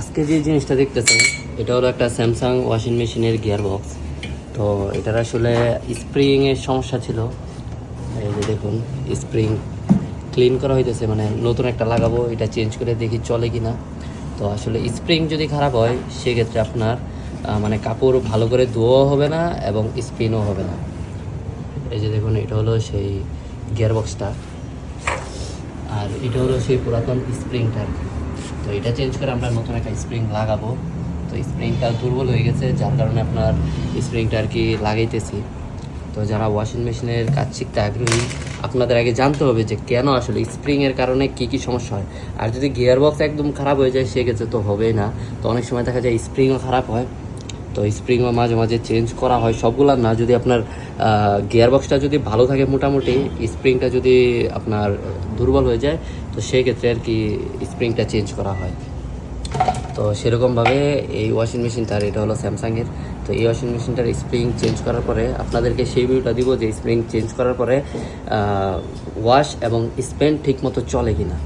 আজকে যে জিনিসটা দেখতেছেন, এটা হলো একটা স্যামসাং ওয়াশিং মেশিনের গিয়ার বক্স তো এটার আসলে স্প্রিংয়ের সমস্যা ছিল। এই যে দেখুন স্প্রিং ক্লিন করা হইতেছে মানে নতুন একটা লাগাবো, এটা চেঞ্জ করে দেখি চলে কি না তো আসলে স্প্রিং যদি খারাপ হয়, সেক্ষেত্রে আপনার মানে কাপড় ভালো করে ধোয়াও হবে না এবং স্পিনও হবে না। এই যে দেখুন, এটা হলো সেই গিয়ার বক্সটা আর এটা হলো সেই পুরাতন স্প্রিংটা আর কি। তো এটা চেঞ্জ করে আমরা নতুন একটা স্প্রিং লাগাবো। তো স্প্রিংটা দুর্বল হয়ে গেছে, যার কারণে আপনার স্প্রিংটা আর কি লাগাইতেছি। তো যারা ওয়াশিং মেশিনের কাজ শিখতে আগ্রহী, আপনাদের আগে জানতে হবে যে কেন আসলে স্প্রিংয়ের কারণে কী কী সমস্যা হয়। আর যদি গিয়ার বক্স একদম খারাপ হয়ে যায়, সেক্ষেত্রে তো হবেই না। তো অনেক সময় দেখা যায় স্প্রিংও খারাপ হয়। তো স্প্রিংও মাঝে মাঝে চেঞ্জ করা হয় সবগুলো না। যদি আপনার গিয়ার বক্সটা যদি ভালো থাকে মোটামুটি, স্প্রিংটা যদি আপনার দুর্বল হয়ে যায়, তো সেই ক্ষেত্রে আর কি স্প্রিংটা চেঞ্জ করা হয়। তো সেরকমভাবে এই ওয়াশিং মেশিনটার এটা হলো স্যামসাংয়ের। তো এই ওয়াশিং মেশিনটার স্প্রিং চেঞ্জ করার পরে আপনাদেরকে সেই ভিউটা দিব যে স্প্রিং চেঞ্জ করার পরে ওয়াশ এবং স্পেন ঠিক মতো চলে কিনা।